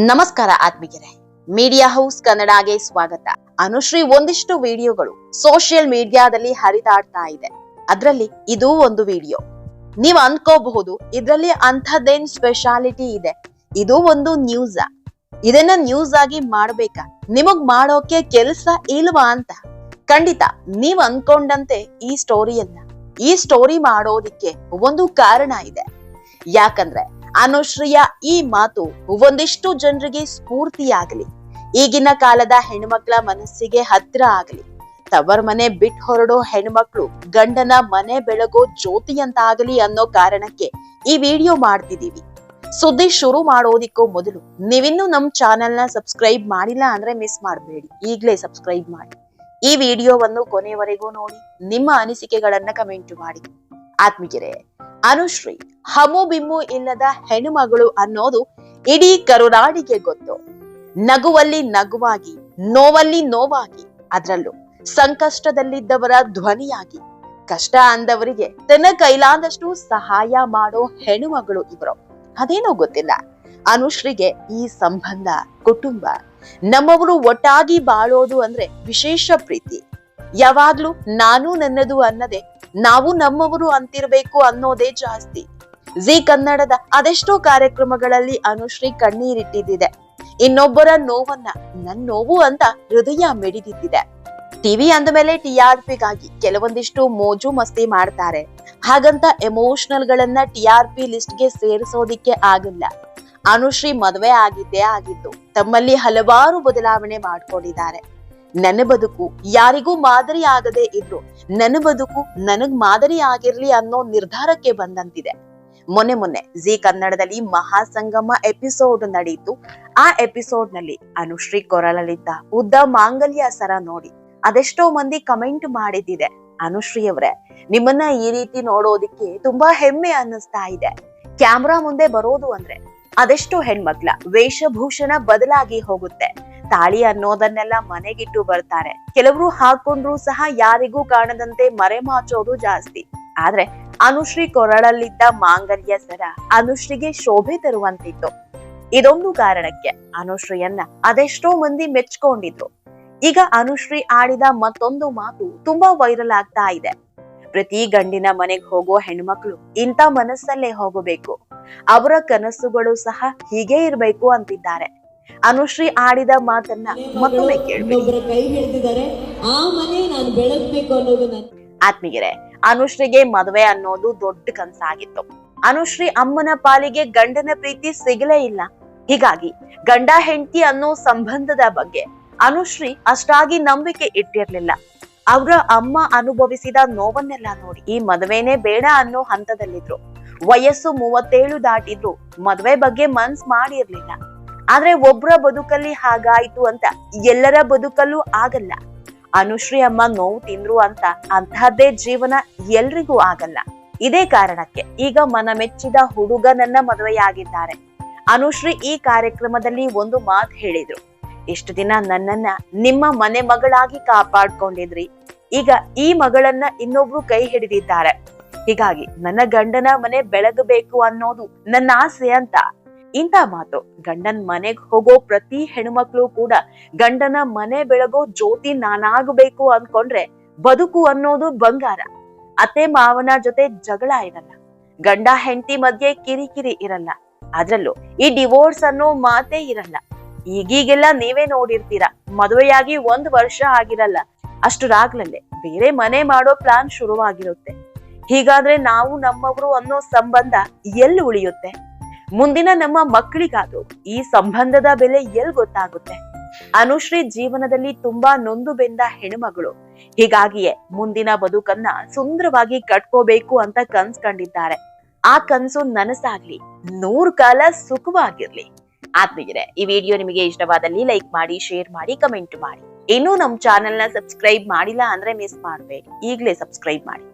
ನಮಸ್ಕಾರ ಆತ್ಮಿಕರೇ media house ಕನ್ನಡಗೆ ಸ್ವಾಗತ. ಅನುಶ್ರೀ ಒಂದಿಷ್ಟು ವಿಡಿಯೋಗಳು ಸೋಷಿಯಲ್ ಮೀಡಿಯಾದಲ್ಲಿ ಹರಿದಾಡ್ತಾ ಇದೆ. ಅದರಲ್ಲಿ ಇದು ಒಂದು ವಿಡಿಯೋ. ನೀವ್ ಅನ್ಕೋಬಹುದು, ಇದ್ರಲ್ಲಿ ಅಂಥದ್ದೇನ್ ಸ್ಪೆಷಾಲಿಟಿ ಇದೆ. ಇದು ಒಂದು ನ್ಯೂಸ್ ಇದನ್ನ ನ್ಯೂಸ್ ಆಗಿ ಮಾಡ್ಬೇಕಾ. ನಿಮಗ್ ಮಾಡೋಕೆ ಕೆಲ್ಸ ಇಲ್ವಾ ಅಂತ. ಖಂಡಿತ, ನೀವ್ ಅನ್ಕೊಂಡಂತೆ ಈ ಸ್ಟೋರಿಯನ್ನ ಈ ಸ್ಟೋರಿ ಮಾಡೋದಿಕ್ಕೆ ಒಂದು ಕಾರಣ ಇದೆ. ಯಾಕಂದ್ರೆ ಅನುಶ್ರೀಯ ಈ ಮಾತು ಒಂದಿಷ್ಟು ಜನರಿಗೆ ಸ್ಫೂರ್ತಿಯಾಗಲಿ. ಈಗಿನ ಕಾಲದ ಹೆಣ್ಮಕ್ಳ ಮನಸ್ಸಿಗೆ ಹತ್ರ ಆಗಲಿ. ತವರ್ ಮನೆ ಬಿಟ್ ಹೊರಡೋ ಹೆಣ್ಮಕ್ಳು ಗಂಡನ ಮನೆ ಬೆಳಗೋ ಜ್ಯೋತಿ ಅಂತ ಆಗಲಿ ಅನ್ನೋ ಕಾರಣಕ್ಕೆ ಈ ವಿಡಿಯೋ ಮಾಡ್ತಿದೀವಿ ಸುದ್ದಿ ಶುರು ಮಾಡೋದಿಕ್ಕೂ ಮೊದಲು ನೀವಿನ್ನೂ ನಮ್ ಚಾನೆಲ್ನ ಸಬ್ಸ್ಕ್ರೈಬ್ ಮಾಡಿಲ್ಲ ಅಂದ್ರೆ ಮಿಸ್ ಮಾಡಬೇಡಿ. ಈಗ್ಲೇ ಸಬ್ಸ್ಕ್ರೈಬ್ ಮಾಡಿ. ಈ ವಿಡಿಯೋವನ್ನು ಕೊನೆವರೆಗೂ ನೋಡಿ, ನಿಮ್ಮ ಅನಿಸಿಕೆಗಳನ್ನ ಕಮೆಂಟ್ ಮಾಡಿ. ಆತ್ಮಿಗೆರೆ ಅನುಶ್ರೀ, ಹಮು ಬಿಮ್ಮು ಇಲ್ಲದ ಹೆಣ್ಣುಮಗಳು ಅನ್ನೋದು ಇಡೀ ಕರುನಾಡಿಗೆ ಗೊತ್ತು. ನಗುವಲ್ಲಿ ನಗುವಾಗಿ, ನೋವಲ್ಲಿ ನೋವಾಗಿ, ಅದರಲ್ಲೂ ಸಂಕಷ್ಟದಲ್ಲಿದ್ದವರ ಧ್ವನಿಯಾಗಿ. ಕಷ್ಟ ಅಂದವರಿಗೆ ತನ್ನ ಕೈಲಾದಷ್ಟು ಸಹಾಯ ಮಾಡೋ ಹೆಣ್ಣುಮಗಳು ಇವರು. ಅದೇನೋ ಗೊತ್ತಿಲ್ಲ. ಅನುಶ್ರೀಗೆ ಈ ಸಂಬಂಧ, ಕುಟುಂಬ ನಮ್ಮವರು ಒಟ್ಟಾಗಿ ಬಾಳೋದು ಅಂದ್ರೆ ವಿಶೇಷ ಪ್ರೀತಿ. ಯಾವಾಗ್ಲೂ ನಾನು ನನ್ನದು ಅನ್ನದೆ ನಾವು ನಮ್ಮವರು ಅಂತಿರ್ಬೇಕು ಅನ್ನೋದೇ ಜಾಸ್ತಿ. ಜಿ ಕನ್ನಡದ ಅದೆಷ್ಟೋ ಕಾರ್ಯಕ್ರಮಗಳಲ್ಲಿ ಅನುಶ್ರೀ ಕಣ್ಣೀರಿಟ್ಟಿದ್ದಿದೆ. ಇನ್ನೊಬ್ಬರ ನೋವನ್ನ, ನನ್ ನೋವು ಅಂತ ಹೃದಯ ಮಿಡಿದಿದ್ದಿದೆ. ಟಿವಿ ಅಂದಮೇಲೆ ಟಿ ಆರ್ ಪಿಗಾಗಿ ಕೆಲವೊಂದಿಷ್ಟು ಮೋಜು ಮಸ್ತಿ ಮಾಡ್ತಾರೆ. ಹಾಗಂತ ಎಮೋಷನಲ್ ಗಳನ್ನ ಟಿ ಆರ್ ಪಿ ಲಿಸ್ಟ್ಗೆ ಸೇರಿಸೋದಿಕ್ಕೆ ಆಗಿಲ್ಲ. ಅನುಶ್ರೀ ಮದುವೆ ಆಗಿದ್ದೇ ಆಗಿದ್ದು, ತಮ್ಮಲ್ಲಿ ಹಲವಾರು ಬದಲಾವಣೆ ಮಾಡ್ಕೊಂಡಿದ್ದಾರೆ. ನನ್ನ ಬದುಕು ಯಾರಿಗೂ ಮಾದರಿ ಆಗದೆ ಇದ್ರು. ನನ್ನ ಬದುಕು ನನಗ್ ಮಾದರಿ ಆಗಿರ್ಲಿ ಅನ್ನೋ ನಿರ್ಧಾರಕ್ಕೆ ಬಂದಂತಿದೆ. ಮೊನ್ನೆ ಮೊನ್ನೆ ಜಿ ಕನ್ನಡದಲ್ಲಿ ಮಹಾಸಂಗಮ ಎಪಿಸೋಡ್ ನಡೆಯಿತು ಆ ಎಪಿಸೋಡ್ನಲ್ಲಿ ಅನುಶ್ರೀ ಕೊರಳಲಿದ್ದ ಉದ್ದ ಮಾಂಗಲ್ಯ ಸರ ನೋಡಿ ಅದೆಷ್ಟೋ ಮಂದಿ ಕಮೆಂಟ್ ಮಾಡಿದ್ದಿದೆ. ಅನುಶ್ರೀ ಅವರೇ ನಿಮ್ಮನ್ನ ಈ ರೀತಿ ನೋಡೋದಿಕ್ಕೆ ತುಂಬಾ ಹೆಮ್ಮೆ ಅನ್ನಿಸ್ತಾ ಇದೆ. ಕ್ಯಾಮ್ರಾ ಮುಂದೆ ಬರೋದು ಅಂದ್ರೆ ಅದೆಷ್ಟೋ ಹೆಣ್ಮಕ್ಳ ವೇಷಭೂಷಣ ಬದಲಾಗಿ ಹೋಗುತ್ತೆ. ತಾಳಿ ಅನ್ನೋದನ್ನೆಲ್ಲ ಮನೆಗಿಟ್ಟು ಬರ್ತಾರೆ. ಕೆಲವರು ಹಾಕೊಂಡ್ರು ಸಹ ಯಾರಿಗೂ ಕಾಣದಂತೆ ಮರೆಮಾಚೋದು ಜಾಸ್ತಿ. ಆದ್ರೆ ಅನುಶ್ರೀ ಕೊರಳಲ್ಲಿದ್ದ ಮಾಂಗಲ್ಯ ಸರ ಅನುಶ್ರೀಗೆ ಶೋಭೆ ತರುವಂತಿತ್ತು. ಇದೊಂದು ಕಾರಣಕ್ಕೆ ಅನುಶ್ರೀಯನ್ನ ಅದೆಷ್ಟೋ ಮಂದಿ ಮೆಚ್ಕೊಂಡಿದ್ರು. ಈಗ ಅನುಶ್ರೀ ಆಡಿದ ಮತ್ತೊಂದು ಮಾತು ತುಂಬಾ ವೈರಲ್ ಆಗ್ತಾ ಇದೆ. ಪ್ರತಿ ಗಂಡಿನ ಮನೆಗೆ ಹೋಗೋ ಹೆಣ್ಮಕ್ಳು ಇಂಥ ಮನಸ್ಸಲ್ಲೇ ಹೋಗಬೇಕು. ಅವರ ಕನಸುಗಳು ಸಹ ಹೀಗೆ ಇರ್ಬೇಕು ಅಂತಿದ್ದಾರೆ. ಅನುಶ್ರೀ ಆಡಿದ ಮಾತನ್ನ ಮತ್ತೊಮ್ಮೆ ಕೇಳ್ಬೇಕು ಆತ್ಮೀಗೆರೆ ಅನುಶ್ರೀಗೆ ಮದುವೆ ಅನ್ನೋದು ದೊಡ್ಡ ಕನ್ಸಾಗಿತ್ತು. ಅನುಶ್ರೀ ಅಮ್ಮನ ಪಾಲಿಗೆ ಗಂಡನ ಪ್ರೀತಿ ಸಿಗಲೇ ಇಲ್ಲ. ಹೀಗಾಗಿ ಗಂಡ ಹೆಂಡತಿ ಅನ್ನೋ ಸಂಬಂಧದ ಬಗ್ಗೆ ಅನುಶ್ರೀ ಅಷ್ಟಾಗಿ ನಂಬಿಕೆ ಇಟ್ಟಿರ್ಲಿಲ್ಲ. ಅವರ ಅಮ್ಮ ಅನುಭವಿಸಿದ ನೋವನ್ನೆಲ್ಲ ನೋಡಿ ಈ ಮದುವೆನೇ ಬೇಡ ಅನ್ನೋ ಹಂತದಲ್ಲಿದ್ರು. ವಯಸ್ಸು ಮೂವತ್ತೇಳು ದಾಟಿದ್ರು. ಮದುವೆ ಬಗ್ಗೆ ಮನ್ಸ್ ಮಾಡಿರ್ಲಿಲ್ಲ. ಆದ್ರೆ ಒಬ್ರ ಬದುಕಲ್ಲಿ ಹಾಗಾಯ್ತು ಅಂತ ಎಲ್ಲರ ಬದುಕಲ್ಲೂ ಆಗಲ್ಲ. ಅನುಶ್ರೀ ಅಮ್ಮ ನೋವು ತಿಂದ್ರು ಅಂತ ಅಂತಹದ್ದೇ ಜೀವನ ಎಲ್ರಿಗೂ ಆಗಲ್ಲ. ಇದೇ ಕಾರಣಕ್ಕೆ ಈಗ ಮನ ಮೆಚ್ಚಿದ ಹುಡುಗನನ್ನ ಮದುವೆಯಾಗಿದ್ದಾರೆ. ಅನುಶ್ರೀ ಈ ಕಾರ್ಯಕ್ರಮದಲ್ಲಿ ಒಂದು ಮಾತು ಹೇಳಿದ್ರು. ಇಷ್ಟು ದಿನ ನನ್ನನ್ನ ನಿಮ್ಮ ಮನೆ ಮಗಳಾಗಿ ಕಾಪಾಡ್ಕೊಂಡಿದ್ರಿ. ಈಗ ಈ ಮಗಳನ್ನ ಇನ್ನೊಬ್ರು ಕೈ ಹಿಡಿದಿದ್ದಾರೆ. ಹೀಗಾಗಿ ನನ್ನ ಗಂಡನ ಮನೆ ಬೆಳಗಬೇಕು ಅನ್ನೋದು ನನ್ನ ಆಸೆ ಅಂತ ಇಂಥ ಮಾತು. ಗಂಡನ್ ಮನೆಗ್ ಹೋಗೋ ಪ್ರತಿ ಹೆಣ್ಮಕ್ಳು ಕೂಡ ಗಂಡನ ಮನೆ ಬೆಳಗೋ ಜ್ಯೋತಿ ನಾನಾಗಬೇಕು ಅನ್ಕೊಂಡ್ರೆ ಬದುಕು ಅನ್ನೋದು ಬಂಗಾರ. ಅತ್ತೆ ಮಾವನ ಜೊತೆ ಜಗಳ ಇರಲ್ಲ. ಗಂಡ ಹೆಂಡತಿ ಮಧ್ಯೆ ಕಿರಿಕಿರಿ ಇರಲ್ಲ. ಅದ್ರಲ್ಲೂ ಈ ಡಿವೋರ್ಸ್ ಅನ್ನೋ ಮಾತೇ ಇರಲ್ಲ. ಈಗೀಗೆಲ್ಲ ನೀವೇ ನೋಡಿರ್ತೀರ, ಮದುವೆಯಾಗಿ ಒಂದ್ ವರ್ಷ ಆಗಿರಲ್ಲ. ಅಷ್ಟರಾಗ್ಲಲ್ಲೇ ಬೇರೆ ಮನೆ ಮಾಡೋ ಪ್ಲಾನ್ ಶುರುವಾಗಿರುತ್ತೆ. ಹೀಗಾದ್ರೆ ನಾವು ನಮ್ಮವರು ಅನ್ನೋ ಸಂಬಂಧ ಎಲ್ಲಿ ಉಳಿಯುತ್ತೆ? ಮುಂದಿನ ನಮ್ಮ ಮಕ್ಕಳಿಗಾದ್ರೂ ಈ ಸಂಬಂಧದ ಬೆಲೆ ಎಲ್ ಗೊತ್ತಾಗುತ್ತೆ? ಅನುಶ್ರೀ ಜೀವನದಲ್ಲಿ ತುಂಬಾ ನೊಂದು ಬೆಂದ ಹೆಣ್ಮಗಳು. ಹೀಗಾಗಿಯೇ ಮುಂದಿನ ಬದುಕನ್ನ ಸುಂದರವಾಗಿ ಕಟ್ಕೋಬೇಕು ಅಂತ ಕನ್ಸ್ ಕಂಡಿದ್ದಾರೆ. ಆ ಕನ್ಸು ನನಸಾಗ್ಲಿ, ನೂರ್ ಕಾಲ ಸುಖವಾಗಿರ್ಲಿ. ಆತ್ಮೀಯರೇ, ಈ ವಿಡಿಯೋ ನಿಮಗೆ ಇಷ್ಟವಾದಲ್ಲಿ ಲೈಕ್ ಮಾಡಿ, ಶೇರ್ ಮಾಡಿ, ಕಮೆಂಟ್ ಮಾಡಿ. ಇನ್ನೂ ನಮ್ ಚಾನೆಲ್ನ ಸಬ್ಸ್ಕ್ರೈಬ್ ಮಾಡಿಲ್ಲ ಅಂದ್ರೆ ಮಿಸ್ ಮಾಡಬೇಡಿ. ಈಗಲೇ ಸಬ್ಸ್ಕ್ರೈಬ್ ಮಾಡಿ.